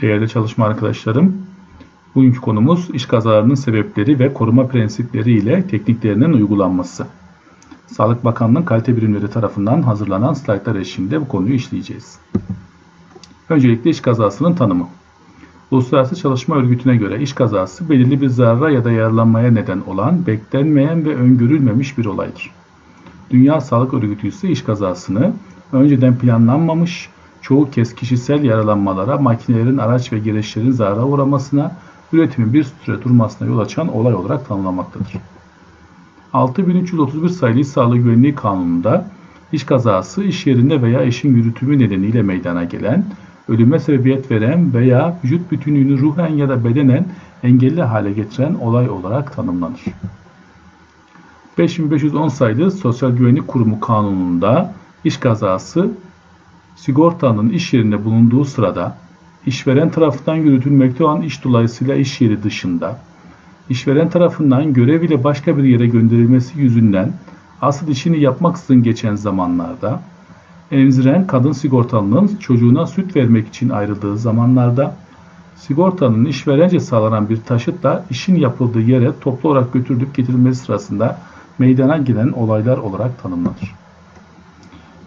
Değerli çalışma arkadaşlarım, bugünkü konumuz iş kazalarının sebepleri ve koruma prensipleri ile tekniklerinin uygulanması. Sağlık Bakanlığı kalite birimleri tarafından hazırlanan slaytlar eşliğinde bu konuyu işleyeceğiz. Öncelikle iş kazasının tanımı. Uluslararası Çalışma Örgütü'ne göre iş kazası belirli bir zarara ya da yaralanmaya neden olan, beklenmeyen ve öngörülmemiş bir olaydır. Dünya Sağlık Örgütü ise iş kazasını önceden planlanmamış, çoğu kez kişisel yaralanmalara, makinelerin, araç ve gereçlerin zarara uğramasına, üretimin bir süre durmasına yol açan olay olarak tanımlamaktadır. 6331 sayılı İş Sağlığı Güvenliği Kanunu'nda iş kazası iş yerinde veya işin yürütümü nedeniyle meydana gelen, ölüme sebebiyet veren veya vücut bütünlüğünü ruhen ya da bedenen engelli hale getiren olay olarak tanımlanır. 5510 sayılı Sosyal Güvenlik Kurumu Kanunu'nda iş kazası sigortanın iş yerinde bulunduğu sırada işveren tarafından yürütülmekte olan iş dolayısıyla iş yeri dışında işveren tarafından görev ile başka bir yere gönderilmesi yüzünden asıl işini yapmaksızın geçen zamanlarda emziren kadın sigortalının çocuğuna süt vermek için ayrıldığı zamanlarda sigortanın işverence sağlanan bir taşıtla işin yapıldığı yere toplu olarak götürülüp getirilmesi sırasında meydana gelen olaylar olarak tanımlanır.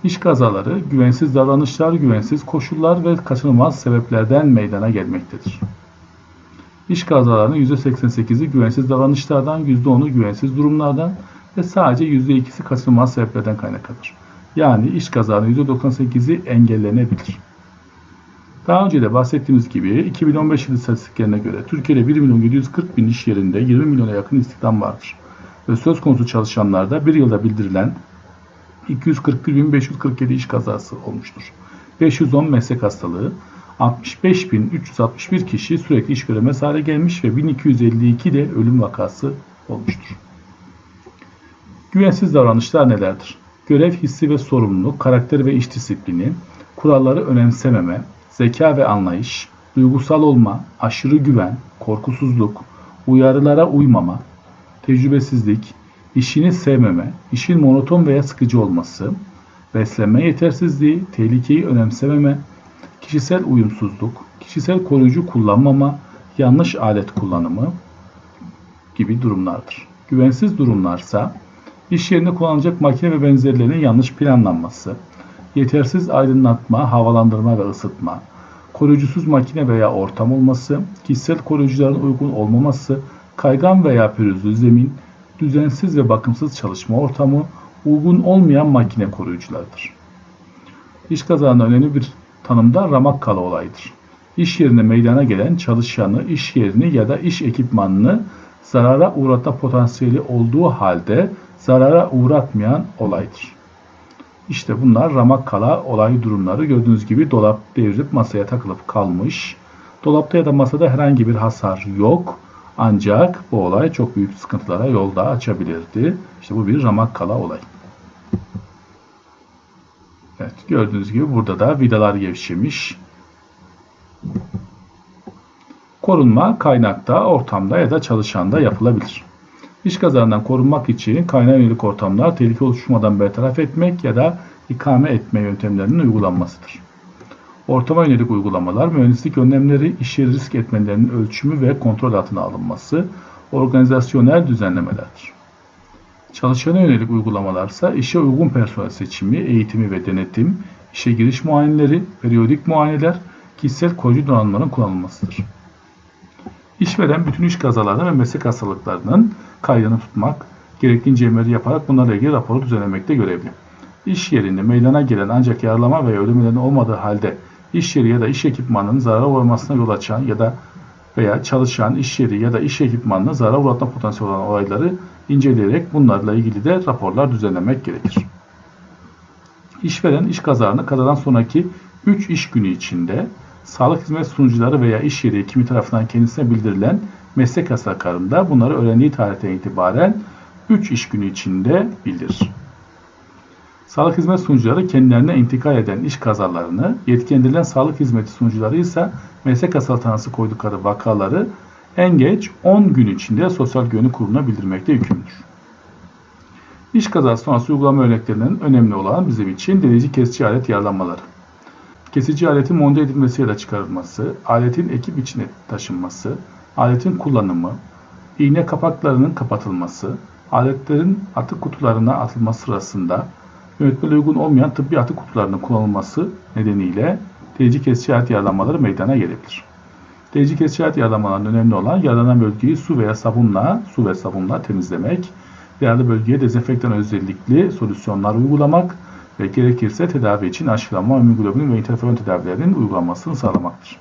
İş kazaları, güvensiz davranışlar, güvensiz koşullar ve kaçınılmaz sebeplerden meydana gelmektedir. İş kazalarının %88'i güvensiz davranışlardan, %10'u güvensiz durumlardan ve sadece %2'si kaçınılmaz sebeplerden kaynaklanır. Yani iş kazalarının %98'i engellenebilir. Daha önce de bahsettiğimiz gibi 2015 yılı istatistiklerine göre Türkiye'de 1 milyon 740 bin iş yerinde 20 milyona yakın istihdam vardır. Ve söz konusu çalışanlarda bir yılda bildirilen 241.547 iş kazası olmuştur. 510 meslek hastalığı, 65.361 kişi sürekli iş göremez hale gelmiş ve 1252 de ölüm vakası olmuştur. Güvensiz davranışlar nelerdir? Görev hissi ve sorumluluk, karakter ve iş disiplini, kuralları önemsememe, zeka ve anlayış, duygusal olma, aşırı güven, korkusuzluk, uyarılara uymama, tecrübesizlik, işini sevmeme, işin monoton veya sıkıcı olması, beslenme yetersizliği, tehlikeyi önemsememe, kişisel uyumsuzluk, kişisel koruyucu kullanmama, yanlış alet kullanımı gibi durumlardır. Güvensiz durumlarsa iş yerinde kullanılacak makine ve benzerlerinin yanlış planlanması, yetersiz aydınlatma, havalandırma ve ısıtma, koruyucusuz makine veya ortam olması, kişisel koruyucuların uygun olmaması, kaygan veya pürüzlü zemin, düzensiz ve bakımsız çalışma ortamı, uygun olmayan makine koruyuculardır. İş kazanın önemli bir tanımda ramak kala olayıdır. İş yerinde meydana gelen çalışanı, iş yerini ya da iş ekipmanını zarara uğratma potansiyeli olduğu halde zarara uğratmayan olaydır. İşte bunlar ramak kala olay durumları. Gördüğünüz gibi dolap devrilip masaya takılıp kalmış. Dolapta ya da masada herhangi bir hasar yok. Ancak bu olay çok büyük sıkıntılara yolda açabilirdi. İşte bu bir ramak kala olay. Evet gördüğünüz gibi burada da vidalar gevşemiş. Korunma kaynakta, ortamda ya da çalışanda yapılabilir. İş kazasından korunmak için kaynağa yönelik ortamlar tehlike oluşmadan bertaraf etmek ya da ikame etme yöntemlerinin uygulanmasıdır. Ortama yönelik uygulamalar, mühendislik önlemleri, iş yeri risk etmelerinin ölçümü ve kontrol altına alınması, organizasyonel düzenlemelerdir. Çalışana yönelik uygulamalarsa işe uygun personel seçimi, eğitimi ve denetim, işe giriş muayeneleri, periyodik muayeneler, kişisel koruyucu donanımların kullanılmasıdır. İşveren bütün iş kazalarının ve meslek hastalıklarının kaydını tutmak, gerekli incelemeleri yaparak bunlarla ilgili raporu düzenlemekte görevli. İş yerinde meydana gelen ancak yaralama veya ölümlerin olmadığı halde iş yeri ya da iş ekipmanının zarara uğramasına yol açan ya da veya çalışan iş yeri ya da iş ekipmanına zarar uğratma potansiyeli olan olayları inceleyerek bunlarla ilgili de raporlar düzenlemek gerekir. İşveren iş kazalarını kazadan sonraki 3 iş günü içinde sağlık hizmet sunucuları veya iş yeri kimi tarafından kendisine bildirilen meslek yasaklarında bunları öğrendiği tarihten itibaren 3 iş günü içinde bildirir. Sağlık hizmet sunucuları kendilerine intikal eden iş kazalarını, yetkilendirilen sağlık hizmeti sunucuları ise meslek hastalığı koydukları vakaları en geç 10 gün içinde Sosyal Güvenlik Kurulu'na bildirmekte yükümlüdür. İş kazası sonrası uygulama örneklerinin önemli olan bizim için delici kesici alet yaralanmaları. kesici aletin monte edilmesi ya da çıkarılması, aletin ekip içine taşınması, aletin kullanımı, iğne kapaklarının kapatılması, aletlerin atık kutularına atılması sırasında yönetmeliğe uygun olmayan tıbbi atık kutularının kullanılması nedeniyle delici kesici alet yaralanmaları meydana gelebilir. Delici kesici alet yaralanmalarının önemli olan yaralanan bölgeyi su veya sabunla, su ve sabunla temizlemek, yaralı bölgeye dezenfektan özellikli solüsyonlar uygulamak ve gerekirse tedavi için aşılama, immunoglobulin ve interferon tedavilerinin uygulanmasını sağlamaktır.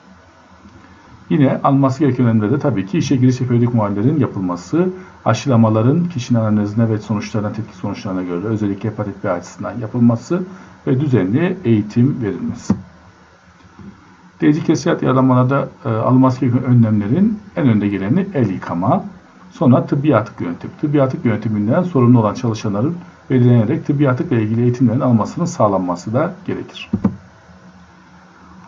Yine alınması gereken önlemlerde tabii ki işe giriş ve periyodik muayenelerin yapılması, aşılamaların kişinin analizine ve sonuçlarına, tetkik sonuçlarına göre özellikle hepatit B açısından yapılması ve düzenli eğitim verilmesi. Delici kesiyat yaralanmalarda e, alınması gereken önlemlerin en önde geleni el yıkama, sonra tıbbi atık yöntemi. Tıbbi atık yönteminden sorumlu olan çalışanların belirlenerek tıbbi atıkla ilgili eğitimlerin almasının sağlanması da gerekir.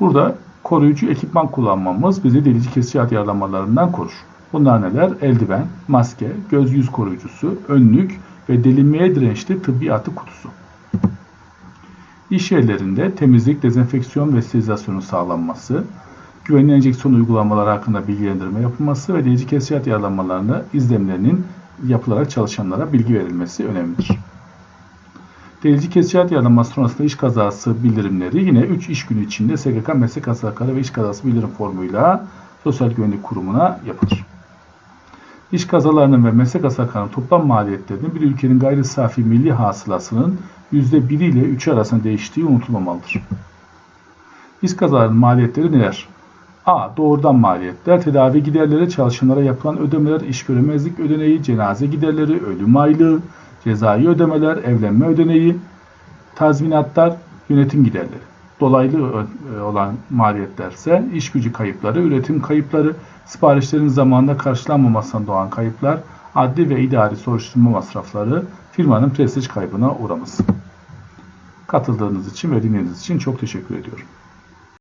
Burada koruyucu ekipman kullanmamız bizi delici kesiyat yaralanmalarından korur. Bunlar neler? Eldiven, maske, göz yüz koruyucusu, önlük ve delinmeye dirençli tıbbi atık kutusu. İş yerlerinde temizlik, dezenfeksiyon ve sterilizasyonun sağlanması, güvenli enjeksiyon uygulamaları hakkında bilgilendirme yapılması ve delici kesiyat yaralanmalarını izlemlerinin yapılarak çalışanlara bilgi verilmesi önemlidir. Delici kesiyat yaralanması sonrasında iş kazası bildirimleri yine 3 iş günü içinde SGK Meslek Hastalıkları ve İş Kazası Bildirim Formuyla Sosyal Güvenlik Kurumu'na yapılır. İş kazalarının ve meslek hastalıklarının toplam maliyetlerinin bir ülkenin gayri safi milli hasılasının %1 ile 3 arasında değiştiği unutulmamalıdır. İş kazalarının maliyetleri neler? A. Doğrudan maliyetler, tedavi giderleri, çalışanlara yapılan ödemeler, iş göremezlik ödeneği, cenaze giderleri, ölüm aylığı, cezai ödemeler, evlenme ödeneği, tazminatlar, yönetim giderleri. Dolaylı olan maliyetlerse iş gücü kayıpları, üretim kayıpları, siparişlerin zamanında karşılanmamasından doğan kayıplar, adli ve idari soruşturma masrafları, firmanın prestij kaybına uğraması. Katıldığınız için ve dinlediğiniz için çok teşekkür ediyorum.